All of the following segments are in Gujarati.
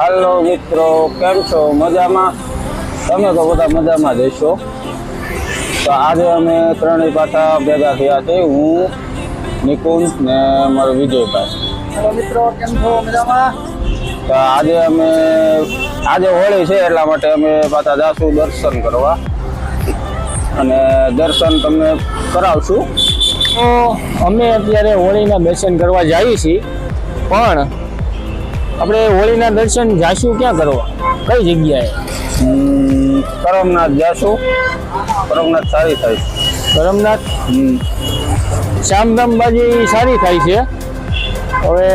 હાલો મિત્રો કેમ છો? મજામાં? તમે તો બધા મજામાં જ હશો. તો આજે અમે ત્રણેય પાછા ભેગા થયા છે. હું નિકુંજ ને મારો વિજયભાઈ. હેલો મિત્રો કેમ છો? મજામાં? તો આજે અમે આજે હોળી છે એટલા માટે અમે પાછા જાશું દર્શન કરવા. અને દર્શન તમને કરાવશું. તો અમે અત્યારે હોળીના દર્શન કરવા જઈએ છીએ. પણ આપણે હોળીના દર્શન જાશું ક્યાં કરવા? કઈ જગ્યાએ? કરમનાથ જાશું કરમનાથ સારી થાય છે. કરમનાથ? શામધામબાજી સારી થાય છે. હવે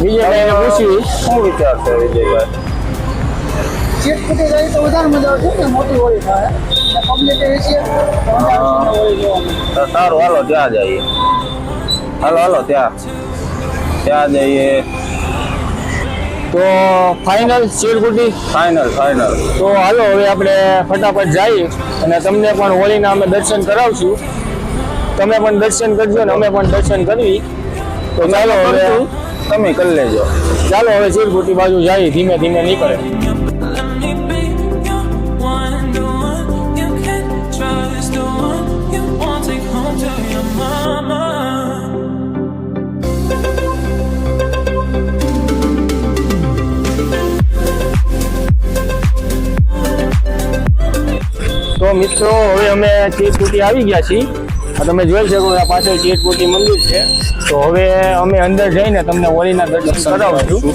વિજયભાઈને પૂછ્યું શું વિચાર છે વિજયભાઈ? સીટ ફૂટી જાય તો વધારે મજા આવશે ને મોટી હોળી થાય. પબ્લિક એવી છે હોળી જોવાની તો સારું હાલો ત્યાં જઈએ. હાલો હાલો ત્યાં. ત્યાં જઈએ. તો ફાઇનલ શેરકુટી ફાઇનલ ફાઇનલ તો હાલો હવે આપણે ફટાફટ જઈએ અને તમને પણ હોળીના અમે દર્શન કરાવશું. તમે પણ દર્શન કરજો ને અમે પણ દર્શન કરવી. તો ચાલો હવે તમે કરી લેજો. ચાલો હવે ચીરગુટી બાજુ જઈએ ધીમે ધીમે નીકળે. મિત્રો હવે અમે ચેટકુટી આવી ગયા છીએ. તમે જોઈ શકો આ પાછળ ચેટકુટી મંદિર છે. તો હવે અમે અંદર જઈને તમને હોળીના દર્શન કરાવશું.